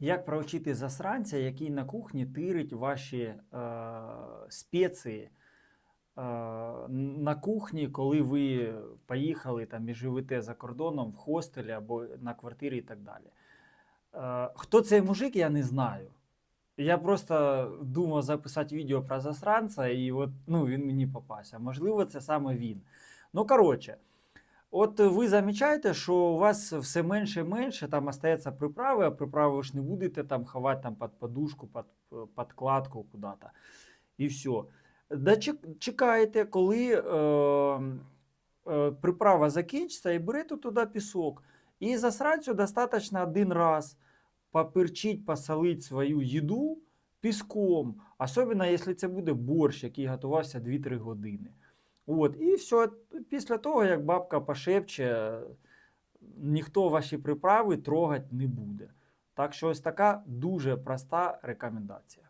Як проучити засранця, який на кухні тирить ваші е, спеції е, на кухні, коли ви поїхали там і живете за кордоном в хостелі або на квартирі і так далі. Е, хто цей мужик, я не знаю. Я просто думав записати відео про засранця, і от ну, він мені попався. Можливо, це саме він. Ну, коротше, от ви замічаєте, що у вас все менше і менше там остається приправи, а приправи ви ж не будете там ховати там під подушку, під подкладку куди-то. І все. Дочекаєте, коли е, е, приправа закінчиться, і берете туди пісок. І засранцю достатньо один раз поперчить, посолить свою їду піском, особливо, якщо це буде борщ, який готувався 2-3 години. От, і все, після того, як бабка пошепче, ніхто ваші приправи трогати не буде. Так що ось така дуже проста рекомендація.